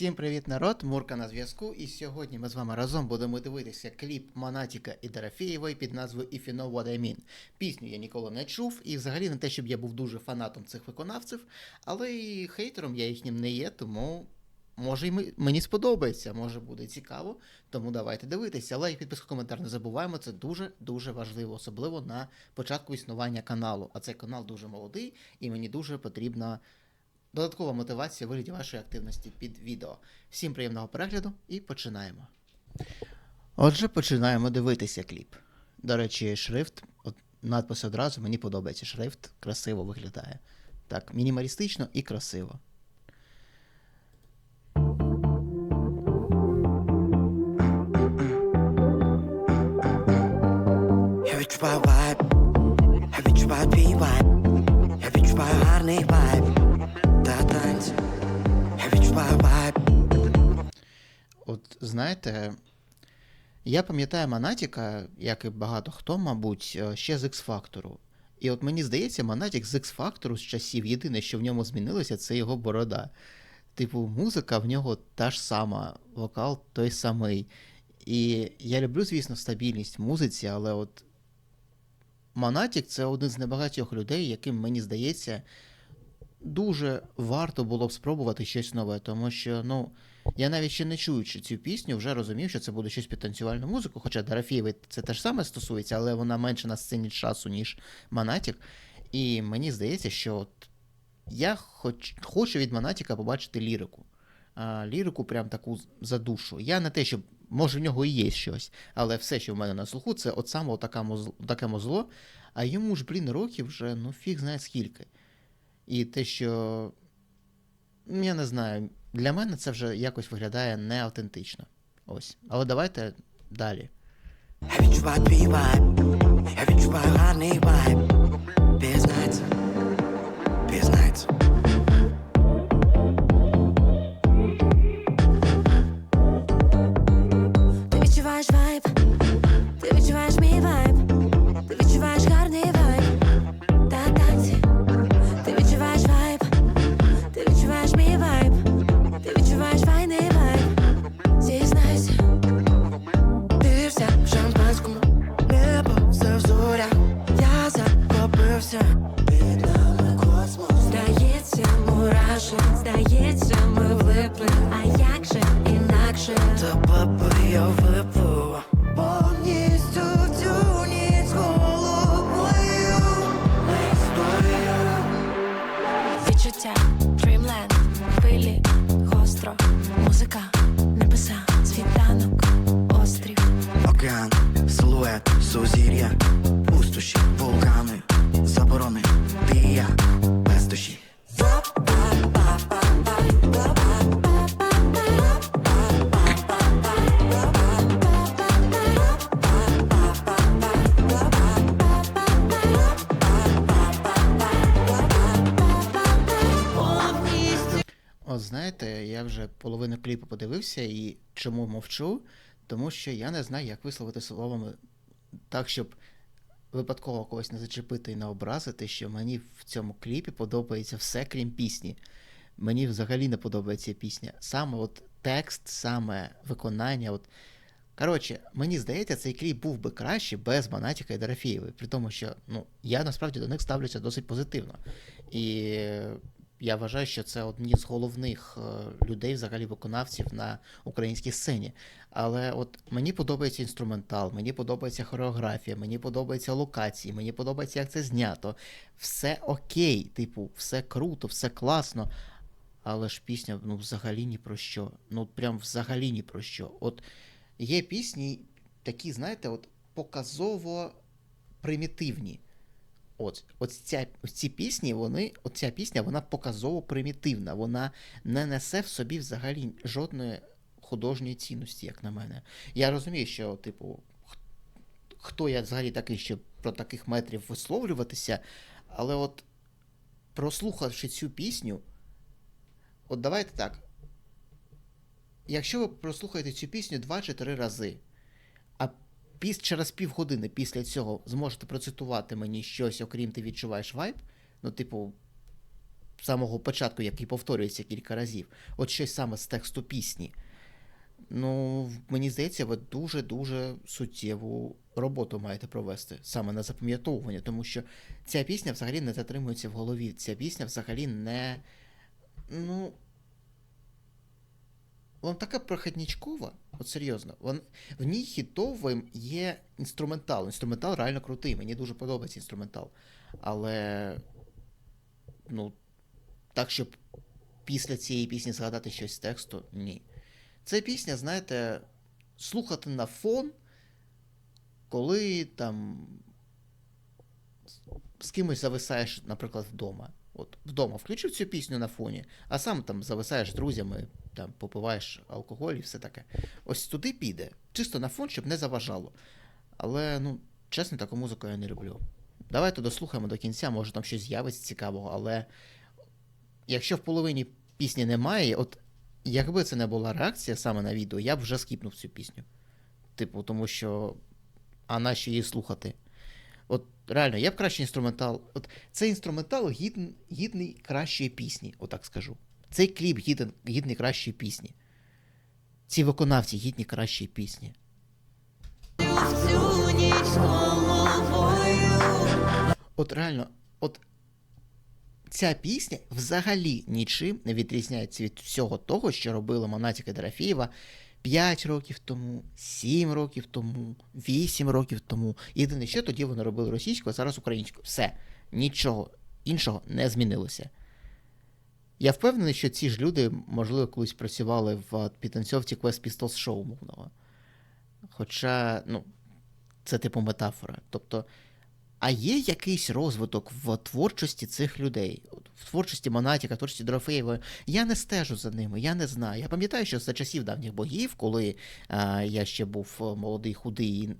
Всім привіт, народ! Мурка на зв'язку. І сьогодні ми з вами разом будемо дивитися кліп Монатіка і Дорофєєвої під назвою If You Know What I Mean. Пісню я ніколи не чув, і взагалі не те, щоб я був дуже фанатом цих виконавців, але і хейтером я їхнім не є, тому може і мені сподобається, може буде цікаво. Тому давайте дивитися. Лайк, підписка, коментар не забуваємо. Це дуже дуже важливо, особливо на початку існування каналу. А цей канал дуже молодий, і мені дуже потрібна додаткова мотивація у вигляді вашої активності під відео. Всім приємного перегляду і починаємо. Отже, починаємо дивитися кліп. До речі, шрифт, надпис одразу мені подобається. Шрифт красиво виглядає. Так, мінімалістично і красиво. Я відчуваю знаєте, я пам'ятаю Монатіка, як і багато хто, мабуть, е, ще з X-Factor. І от мені здається, Монатік з X-Factor з часів єдине, що в ньому змінилося, це його борода. Типу, музика в нього та ж сама, вокал той самий. І я люблю, звісно, стабільність в музиці, але от Монатік це один з небагатьох людей, яким, мені здається, дуже варто було б спробувати щось нове, тому що, ну, я навіть ще не чуючи цю пісню, вже розумів, що це буде щось під танцювальну музику, хоча Дорофєєвої це те ж саме стосується, але вона менше на сцені часу, ніж Монатік. І мені здається, що от я хоч, хочу від Монатіка побачити лірику. А, лірику прям таку за душу. Я не те, що може в нього і є щось, але все, що в мене на слуху, це от саме таке музло, таке музло. А йому ж, блін, років вже, ну фіг знає скільки. І те, що я не знаю, для мене це вже якось виглядає неавтентично. Ось. Але давайте далі. я відчуваю зорях, я захопився, під космос. здається, мураши, здається, ми випли. а як же інакше? Та баби я випив От знаєте, я вже половину кліпу подивився і чому мовчу? Тому що я не знаю, як висловити словами так, щоб випадково когось не зачепити і не образити, що мені в цьому кліпі подобається все, крім пісні. Мені взагалі не подобається пісня. Саме от текст, саме виконання. От... Коротше, мені здається, цей кліп був би краще без Монатіка і Дорофєєвої, при тому, що ну, я насправді до них ставлюся досить позитивно. І я вважаю, що це одні з головних е, людей, взагалі виконавців на українській сцені. Але от мені подобається інструментал, мені подобається хореографія, мені подобаються локації, мені подобається, як це знято. Все окей, типу, все круто, все класно. Але ж пісня ну, взагалі ні про що. Ну, прям взагалі ні про що. От є пісні такі, знаєте, от показово примітивні. От, от ця, ці пісні, вони, от ця пісня, вона показово примітивна. Вона не несе в собі взагалі жодної художньої цінності, як на мене. Я розумію, що, типу, хто я взагалі такий, щоб про таких метрів висловлюватися, але от прослухавши цю пісню, от давайте так. Якщо ви прослухаєте цю пісню два чи три рази, піс, через півгодини після цього зможете процитувати мені щось, окрім ти відчуваєш вайб, ну, типу, самого початку, який повторюється кілька разів. От щось саме з тексту пісні. Ну, мені здається, ви дуже-дуже суттєву роботу маєте провести саме на запам'ятовування, тому що ця пісня взагалі не затримується в голові. Ця пісня взагалі не. Ну. Вона така проходнічкова, от серйозно. Вон, в ній хітовим є інструментал. Інструментал реально крутий. Мені дуже подобається інструментал. Але. Ну, так, щоб після цієї пісні згадати щось з тексту, ні. Це пісня, знаєте, слухати на фон, коли там з кимось зависаєш, наприклад, вдома. От вдома включив цю пісню на фоні, а сам там зависаєш з друзями, там попиваєш алкоголь і все таке. Ось туди піде. Чисто на фон, щоб не заважало. Але, ну, чесно, таку музику я не люблю. Давайте дослухаємо до кінця, може там щось з'явиться цікавого, але якщо в половині пісні немає, от якби це не була реакція саме на відео, я б вже скіпнув цю пісню. Типу, тому що. А нащо її слухати? От реально, я б краще інструментал. От цей інструментал гідний, гідний кращої пісні, отак скажу. Цей кліп гідний, гідний кращої пісні. Ці виконавці гідні кращої пісні. От реально, от ця пісня взагалі нічим не відрізняється від всього того, що робила Монатіка Дорофєєва 5 років тому, 7 років тому, 8 років тому. Єдине, що тоді вони робили російською, а зараз українською. Все. Нічого іншого не змінилося. Я впевнений, що ці ж люди, можливо, колись працювали в підтанцьовці Quest Pistols шоу мовного. Хоча, ну, це типу метафора. Тобто, а є якийсь розвиток в творчості цих людей, в творчості Монатіка, в творчості Дорофеєва. Я не стежу за ними, я не знаю. Я пам'ятаю, що за часів давніх богів, коли а, я ще був е, молодий, худий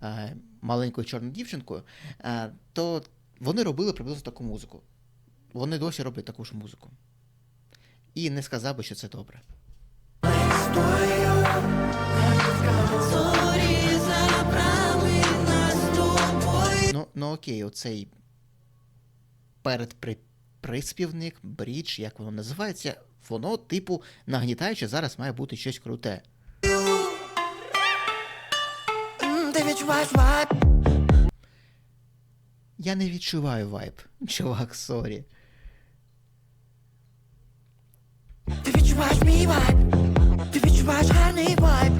а, маленькою чорною дівчинкою, а, то вони робили приблизно таку музику. Вони досі роблять таку ж музику. І не сказав би, що це добре. Зорі Ну, окей, оцей передприспівник, брідж, як воно називається, воно, типу, нагнітаюче зараз має бути щось круте. Я не відчуваю вайб, чувак, сорі. Ти відчуваєш мій вайб Ти відчуваєш гарний вайб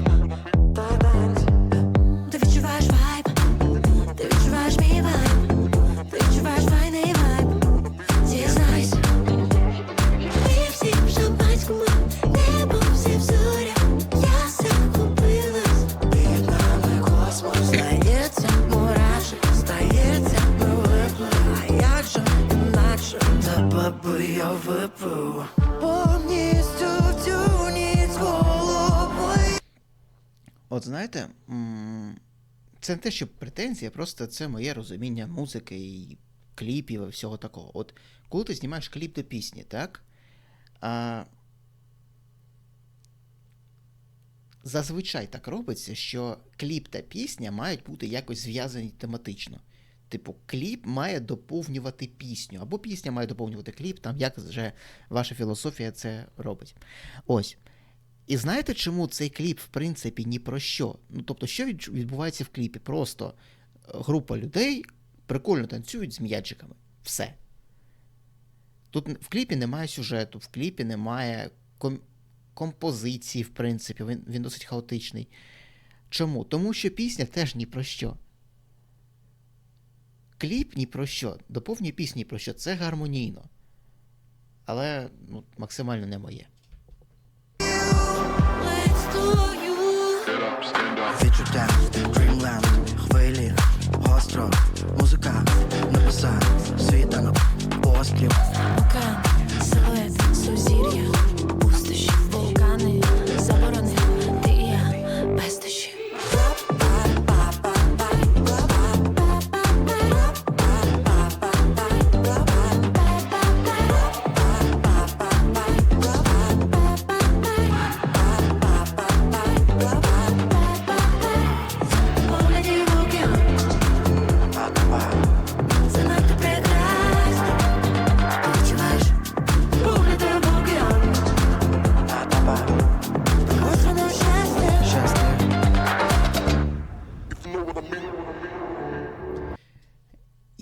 От знаєте, це не те, що претензія, просто це моє розуміння музики і кліпів і всього такого. От коли ти знімаєш кліп до пісні, так? А, зазвичай так робиться, що кліп та пісня мають бути якось зв'язані тематично. Типу, кліп має доповнювати пісню, або пісня має доповнювати кліп, там як вже ваша філософія це робить. Ось. І знаєте, чому цей кліп, в принципі, ні про що? Ну, тобто, що відбувається в кліпі? Просто е, група людей прикольно танцюють з м'ячиками. Все. Тут в кліпі немає сюжету, в кліпі немає ком- композиції, в принципі, він, він досить хаотичний. Чому? Тому що пісня теж ні про що. Кліп ні про що, доповнює пісню ні про що. Це гармонійно. Але ну, максимально не моє. Відчуття, Dreamland, хвилі, гостро, музика,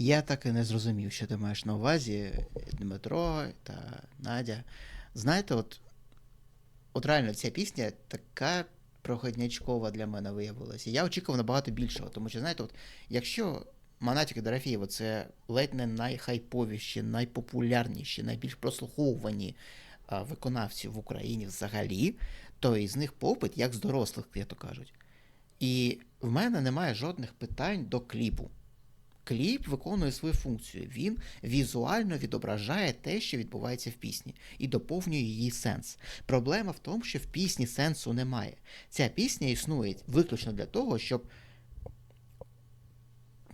Я так і не зрозумів, що ти маєш на увазі Дмитро та Надя. Знаєте, от, от реально ця пісня така проходнячкова для мене виявилася. Я очікував набагато більшого, тому що, знаєте, от, якщо Монатік і Дорофєєва це ледь не найхайповіші, найпопулярніші, найбільш прослуховувані а, виконавці в Україні взагалі, то із них попит як з дорослих, як то кажуть. І в мене немає жодних питань до кліпу. Кліп виконує свою функцію. Він візуально відображає те, що відбувається в пісні, і доповнює її сенс. Проблема в тому, що в пісні сенсу немає. Ця пісня існує виключно для того, щоб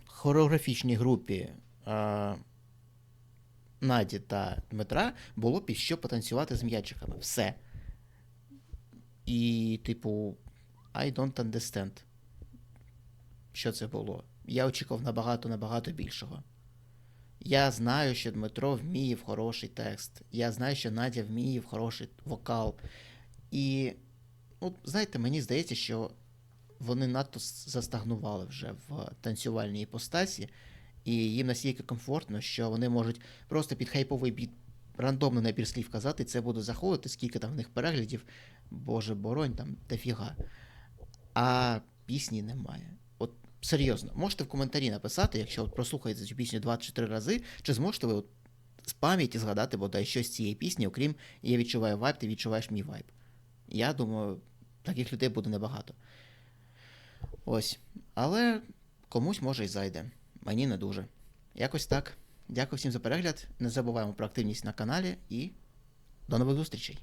хореографічній групі е, Наді та Дмитра було під що потанцювати з м'ячиками. Все. І, типу, I don't understand. Що це було? Я очікував набагато набагато більшого. Я знаю, що Дмитро вміє в хороший текст. Я знаю, що Надя вміє в хороший вокал. І, ну, знаєте, мені здається, що вони надто застагнували вже в танцювальній іпостасі, і їм настільки комфортно, що вони можуть просто під хайповий біт рандомно набір слів казати, і це буде заходити, скільки там в них переглядів, боже боронь, там дофіга. А пісні немає. Серйозно, можете в коментарі написати, якщо от прослухаєте цю пісню два чи три рази, чи зможете ви от з пам'яті згадати бодай щось з цієї пісні, окрім я відчуваю вайб, ти відчуваєш мій вайб. Я думаю, таких людей буде небагато. Ось. Але комусь може і зайде. Мені не дуже. Якось так. Дякую всім за перегляд. Не забуваємо про активність на каналі і до нових зустрічей.